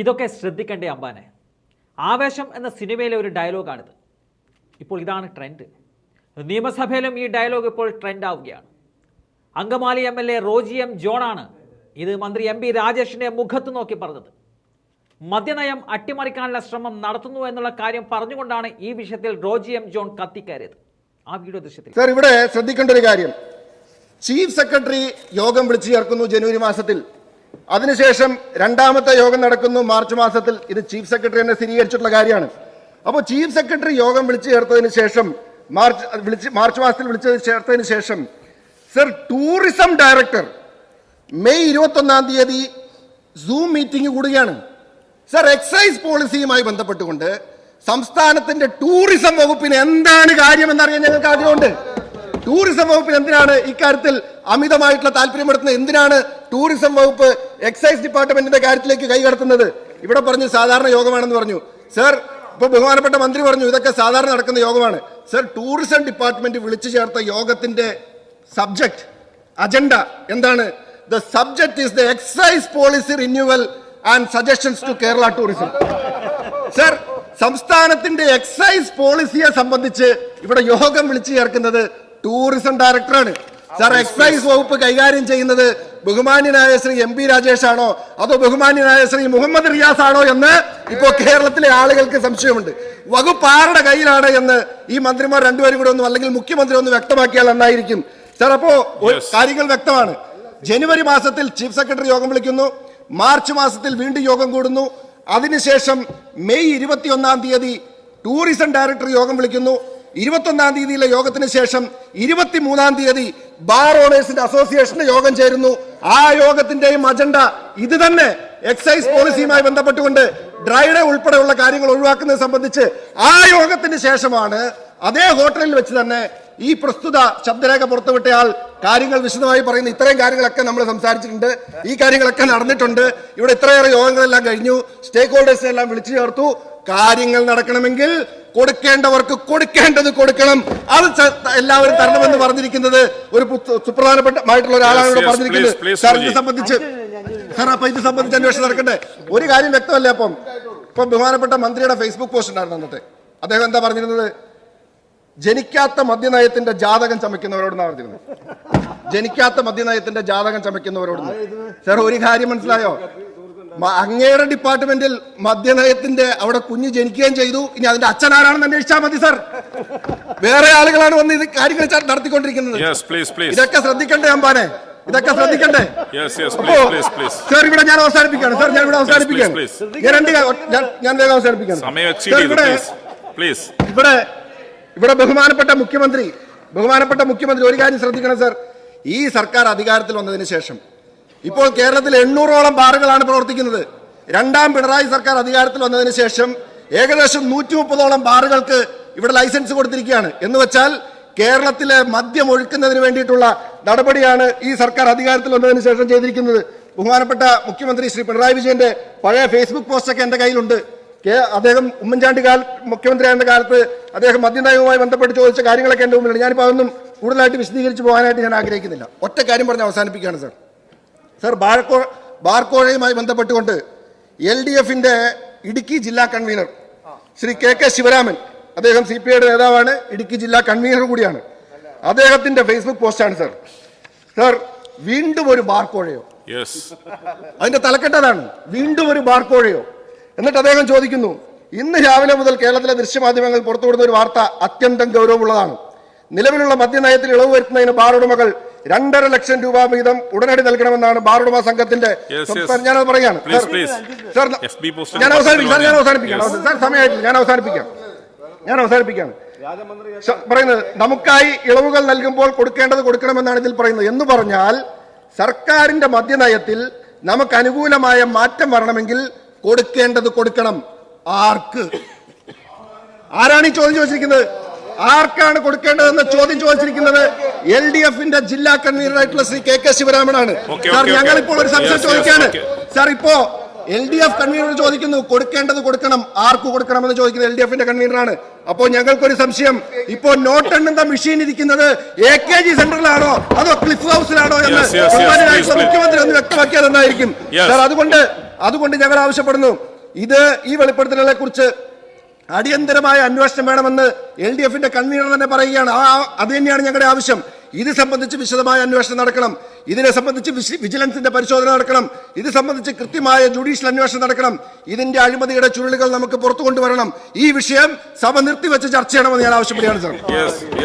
ഇതൊക്കെ ശ്രദ്ധിക്കേണ്ടേ അമ്പാനെ ആവേശം എന്ന സിനിമയിലെ ഒരു ഡയലോഗാണിത്. ഇപ്പോൾ ഇതാണ് ട്രെൻഡ്. നിയമസഭയിലും ഈ ഡയലോഗ് ഇപ്പോൾ ട്രെൻഡ് ആവുകയാണ് Angamaly M L A Roji M ജോണാണ് ഇത് മന്ത്രി എം പി രാജേഷിന്റെ മുഖത്ത് നോക്കി പറഞ്ഞത്. മദ്യനയം അട്ടിമറിക്കാനുള്ള ശ്രമം നടത്തുന്നു എന്നുള്ള കാര്യം പറഞ്ഞുകൊണ്ടാണ് ഈ വിഷയത്തിൽ റോജി എം ജോൺ കത്തിക്കയറിയത് ആ വീഡിയോ ദൃശ്യത്തിൽ. ഇവിടെ ശ്രദ്ധിക്കേണ്ട ഒരു കാര്യം. ചീഫ് സെക്രട്ടറി യോഗം വിളിച്ചു ചേർക്കുന്നു ജനുവരി മാസത്തിൽ. അതിനുശേഷം രണ്ടാമത്തെ യോഗം നടക്കുന്നു. മാർച്ച് മാസത്തിൽ ഇത് ചീഫ് സെക്രട്ടറി തന്നെ സ്ഥിരീകരിച്ചിട്ടുള്ള കാര്യമാണ്. അപ്പോൾ ചീഫ് സെക്രട്ടറി യോഗം വിളിച്ചു ചേർത്തതിന് ശേഷം മാർച്ച് വിളിച്ച് മാർച്ച് മാസത്തിൽ വിളിച്ചു ചേർത്തതിന് ശേഷം സർ ടൂറിസം ഡയറക്ടർ മെയ് ഇരുപത്തൊന്നാം തീയതി സൂം മീറ്റിംഗ് കൂടുകയാണ്. സർ എക്സൈസ് പോളിസിയുമായി ബന്ധപ്പെട്ടുകൊണ്ട് സംസ്ഥാനത്തിന്റെ ടൂറിസം വകുപ്പിന് എന്താണ് കാര്യമെന്നറിയാൻ ഞങ്ങൾക്ക് ആഗ്രഹമുണ്ട്? ടൂറിസം വകുപ്പിന് എന്തിനാണ് ഇക്കാര്യത്തിൽ അമിതമായിട്ടുള്ള താല്പര്യമെടുത്തുന്നത് എന്തിനാണ് ടൂറിസം വകുപ്പ് എക്സൈസ് ഡിപ്പാർട്ട്മെന്റിന്റെ കാര്യത്തിലേക്ക് കൈകടത്തുന്നത് ഇവിടെ പറഞ്ഞു സാധാരണ യോഗമാണെന്ന് പറഞ്ഞു. സർ ഇപ്പൊ ബഹുമാനപ്പെട്ട മന്ത്രി പറഞ്ഞു ഇതൊക്കെ സാധാരണ നടക്കുന്ന യോഗമാണ്. സർ ടൂറിസം ഡിപ്പാർട്ട്മെന്റ് വിളിച്ചു ചേർത്ത യോഗത്തിന്റെ സബ്ജക്ട് അജണ്ട എന്താണ്? The subject is the excise policy renewal and suggestions to Kerala tourism sir സംസ്ഥാനത്തിന്റെ എക്സൈസ് പോളിസിയെ സംബന്ധിച്ച് ഇവിടെ യോഗം വിളിച്ചു ചേർക്കുന്നത് ടൂറിസം ഡയറക്ടറാണ്. സാർ എക്സൈസ് വകുപ്പ് കൈകാര്യം ചെയ്യുന്നത് ബഹുമാന്യനായ ശ്രീ എം പി രാജേഷ് ആണോ അതോ ബഹുമാന്യനായ ശ്രീ മുഹമ്മദ് റിയാസ് ആണോ എന്ന് ഇപ്പോ കേരളത്തിലെ ആളുകൾക്ക് സംശയമുണ്ട്. വകുപ്പ് ആരുടെ കയ്യിലാണ് എന്ന് ഈ മന്ത്രിമാർ രണ്ടുപേരും കൂടെ ഒന്നും അല്ലെങ്കിൽ മുഖ്യമന്ത്രി ഒന്ന് വ്യക്തമാക്കിയാൽ നന്നായിരിക്കും. സാർ അപ്പോ കാര്യങ്ങൾ വ്യക്തമാണ്. ജനുവരി മാസത്തിൽ ചീഫ് സെക്രട്ടറി യോഗം വിളിക്കുന്നു. മാർച്ച് മാസത്തിൽ വീണ്ടും യോഗം കൂടുന്നു. അതിനുശേഷം മെയ് ഇരുപത്തിയൊന്നാം തീയതി ടൂറിസം ഡയറക്ടർ യോഗം വിളിക്കുന്നു. ഇരുപത്തൊന്നാം തീയതിയിലെ യോഗത്തിന് ശേഷം ഇരുപത്തിമൂന്നാം തീയതി ബാർ ഓണേഴ്സിന്റെ അസോസിയേഷന്റെ യോഗം ചേരുന്നു. ആ യോഗത്തിന്റെയും അജണ്ട ഇത് തന്നെ എക്സൈസ് പോളിസിയുമായി ബന്ധപ്പെട്ടുകൊണ്ട് ഡ്രൈഡേ ഉൾപ്പെടെയുള്ള കാര്യങ്ങൾ ഒഴിവാക്കുന്നത് സംബന്ധിച്ച് ആ യോഗത്തിന് ശേഷമാണ് അതേ ഹോട്ടലിൽ വെച്ച് തന്നെ ഈ പ്രസ്തുത ശബ്ദരേഖ പുറത്തുവിട്ടയാൾ കാര്യങ്ങൾ വിശദമായി പറയുന്ന ഇത്രയും കാര്യങ്ങളൊക്കെ നമ്മൾ സംസാരിച്ചിട്ടുണ്ട്. ഈ കാര്യങ്ങളൊക്കെ നടന്നിട്ടുണ്ട്. ഇവിടെ ഇത്രയേറെ യോഗങ്ങളെല്ലാം കഴിഞ്ഞു. സ്റ്റേക്ക് ഹോൾഡേഴ്സിനെ എല്ലാം വിളിച്ചു ചേർത്തു. കാര്യങ്ങൾ നടക്കണമെങ്കിൽ കൊടുക്കേണ്ടവർക്ക് കൊടുക്കേണ്ടത് കൊടുക്കണം. അത് എല്ലാവരും തരണമെന്ന് പറഞ്ഞിരിക്കുന്നത് ഒരു സുപ്രധാനപ്പെട്ടമായിട്ടുള്ള ഒരാളാണ് ഇവിടെ പറഞ്ഞിരിക്കുന്നത്. സാർ ഇത് സംബന്ധിച്ച് സാർ അപ്പൊ ഇത് സംബന്ധിച്ച് അന്വേഷണം നടക്കട്ടെ. ഒരു കാര്യം വ്യക്തമല്ല അപ്പം? ഇപ്പം ബഹുമാനപ്പെട്ട മന്ത്രിയുടെ ഫേസ്ബുക്ക് പോസ്റ്റ് ഉണ്ടായിരുന്നു അന്നത്തെ. അദ്ദേഹം എന്താ പറഞ്ഞിരുന്നത്? ജനിക്കാത്ത മദ്യനയത്തിന്റെ ജാതകം ചമയ്ക്കുന്നവരോടെന്നാണ് പറഞ്ഞിരുന്നത്. ജനിക്കാത്ത മദ്യനയത്തിന്റെ ജാതകം ചമയ്ക്കുന്നവരോട് സാർ ഒരു കാര്യം മനസ്സിലായോ? അങ്ങയുടെ ഡിപ്പാർട്ട്മെന്റിൽ മദ്യനയത്തിന്റെ അവിടെ കുഞ്ഞ് ജനിക്കുകയും ചെയ്തു. ഇനി അതിന്റെ അച്ഛൻ ആരാണെന്ന് അന്വേഷിച്ചാൽ മതി സാർ വേറെ ആളുകളാണ് വന്ന് ഇത് കാര്യങ്ങൾ നടത്തിക്കൊണ്ടിരിക്കുന്നത്. ഇതൊക്കെ ശ്രദ്ധിക്കണ്ടേ അമ്പാനെ? ഇതൊക്കെ ശ്രദ്ധിക്കണ്ടേ? സർ ഇവിടെ ഞാൻ അവസാനിപ്പിക്കാണ് സാർ ഞാൻ ഇവിടെ അവസാനിപ്പിക്കാണ് please, ഞാൻ രണ്ട് ഞാൻ- വേഗം അവസാനിപ്പിക്കാണ് ഇവിടെ ഇവിടെ ഇവിടെ ബഹുമാനപ്പെട്ട മുഖ്യമന്ത്രി ബഹുമാനപ്പെട്ട മുഖ്യമന്ത്രി ഒരു കാര്യം ശ്രദ്ധിക്കണം സർ ഈ സർക്കാർ അധികാരത്തിൽ വന്നതിന് ശേഷം ഇപ്പോൾ കേരളത്തിൽ എണ്ണൂറോളം ബാറുകളാണ് പ്രവർത്തിക്കുന്നത്. രണ്ടാം പിണറായി സർക്കാർ അധികാരത്തിൽ വന്നതിന് ശേഷം ഏകദേശം നൂറ്റി മുപ്പതോളം ബാറുകൾക്ക് ഇവിടെ ലൈസൻസ് കൊടുത്തിരിക്കുകയാണ്. എന്ന് വെച്ചാൽ കേരളത്തിലെ മദ്യം ഒഴുക്കുന്നതിന് വേണ്ടിയിട്ടുള്ള നടപടിയാണ് ഈ സർക്കാർ അധികാരത്തിൽ വന്നതിന് ശേഷം ചെയ്തിരിക്കുന്നത്. ബഹുമാനപ്പെട്ട മുഖ്യമന്ത്രി ശ്രീ പിണറായി വിജയന്റെ പഴയ ഫേസ്ബുക്ക് പോസ്റ്റൊക്കെ എന്റെ കയ്യിലുണ്ട്. അദ്ദേഹം ഉമ്മൻചാണ്ടി കാല മുഖ്യമന്ത്രിയായിരുന്ന കാലത്ത് അദ്ദേഹം മദ്യനയവുമായി ബന്ധപ്പെട്ട് ചോദിച്ച കാര്യങ്ങളൊക്കെ എന്റെ മുമ്പിലുണ്ട്. ഞാനിപ്പോൾ അതൊന്നും കൂടുതലായിട്ട് വിശദീകരിച്ച് പോകാനായിട്ട് ഞാൻ ആഗ്രഹിക്കുന്നില്ല. ഒറ്റ കാര്യം പറഞ്ഞ് അവസാനിപ്പിക്കുകയാണ് സർ. സർ ബാർക്കോ ബാർക്കോഴയുമായി ബന്ധപ്പെട്ടുകൊണ്ട് എൽ ഡി എഫിന്റെ ഇടുക്കി ജില്ലാ convener Shri K K Sivaraman അദ്ദേഹം സി പി ഐയുടെ നേതാവാണ് ഇടുക്കി ജില്ലാ കൺവീനർ കൂടിയാണ്. അദ്ദേഹത്തിന്റെ ഫേസ്ബുക്ക് പോസ്റ്റാണ് സർ. സർ വീണ്ടും ഒരു ബാർക്കോഴയോ? അതിന്റെ തലക്കെട്ടതാണ്. വീണ്ടും ഒരു ബാർക്കോഴയോ? എന്നിട്ട് അദ്ദേഹം ചോദിക്കുന്നു ഇന്ന് രാവിലെ മുതൽ കേരളത്തിലെ ദൃശ്യമാധ്യമങ്ങൾ പുറത്തുവിടുന്ന ഒരു വാർത്ത അത്യന്തം ഗൗരവമുള്ളതാണ്. നിലവിലുള്ള മദ്യനയത്തിൽ ഇളവ് വരുത്തുന്നതിന് ബാർ ഉടമകൾ രണ്ടര ലക്ഷം രൂപ വീതം ഉടനടി നൽകണമെന്നാണ് ബാറുടമ സംഘത്തിന്റെ ഞാനത് പറയാണ്. സർ, ഞാൻ അവസാനിപ്പിക്കാം. സാർ, ഞാൻ അവസാനിപ്പിക്കാം. സാർ സമയമായിട്ടില്ല. ഞാൻ അവസാനിപ്പിക്കാം. ഞാൻ അവസാനിപ്പിക്കാം പറയുന്നത് നമുക്കായി ഇളവുകൾ നൽകുമ്പോൾ കൊടുക്കേണ്ടത് കൊടുക്കണമെന്നാണ് ഇതിൽ പറയുന്നത്. എന്ന് പറഞ്ഞാൽ സർക്കാരിന്റെ മദ്യനയത്തിൽ നമുക്ക് അനുകൂലമായ മാറ്റം വരണമെങ്കിൽ കൊടുക്കേണ്ടത് കൊടുക്കണം. ആർക്ക്? ആരാണ് ഈ ചോദ്യം ചോദിച്ചിരിക്കുന്നത്? ആർക്കാണ് കൊടുക്കേണ്ടതെന്ന് ചോദ്യം ചോദിച്ചിരിക്കുന്നത്? എൽ ഡി എഫിന്റെ ജില്ലാ കൺവീനറായിട്ടുള്ള ശ്രീ കെ കെ ശിവരാമനാണ്. സാർ ഞങ്ങളിപ്പോൾ ഒരു സംശയം ചോദിക്കുകയാണ് സാർ ഇപ്പോ എൽ ഡി എഫ് കൺവീനർ ചോദിക്കുന്നു കൊടുക്കേണ്ടത് കൊടുക്കണം. ആർക്ക് കൊടുക്കണം എന്ന് ചോദിക്കുന്നത് എൽ ഡി എഫിന്റെ കൺവീനറാണ്. അപ്പോൾ ഞങ്ങൾക്കൊരു സംശയം. ഇപ്പോ നോട്ട് എണ്ണുന്ന മെഷീൻ ഇരിക്കുന്നത് എ കെ ജി സെന്ററിലാണോ അതോ ക്ലിഫ് ഹൗസിലാണോ എന്ന്. മുഖ്യമന്ത്രി ഒന്ന് വ്യക്തമാക്കിയാൽ നന്നായിരിക്കും. സാർ അതുകൊണ്ട് അതുകൊണ്ട് ഞങ്ങൾ ആവശ്യപ്പെടുന്നു. ഇത് ഈ വെളിപ്പെടുത്തലുകളെ കുറിച്ച് അടിയന്തരമായ അന്വേഷണം വേണമെന്ന് എൽ ഡി എഫിന്റെ കൺവീനർ തന്നെ പറയുകയാണ്. ആ അത് തന്നെയാണ് ഞങ്ങളുടെ ആവശ്യം. ഇത് സംബന്ധിച്ച് വിശദമായ അന്വേഷണം നടക്കണം. ഇതിനെ സംബന്ധിച്ച് വിജിലൻസിന്റെ പരിശോധന നടക്കണം. ഇത് സംബന്ധിച്ച് കൃത്യമായ ജുഡീഷ്യൽ അന്വേഷണം നടക്കണം. ഇതിന്റെ അഴിമതിയുടെ ചുരുളുകൾ നമുക്ക് പുറത്തു കൊണ്ടുവരണം. ഈ വിഷയം സഭ നിർത്തിവെച്ച് ചർച്ച ചെയ്യണമെന്ന് ഞാൻ ആവശ്യപ്പെടുകയാണ് സാർ.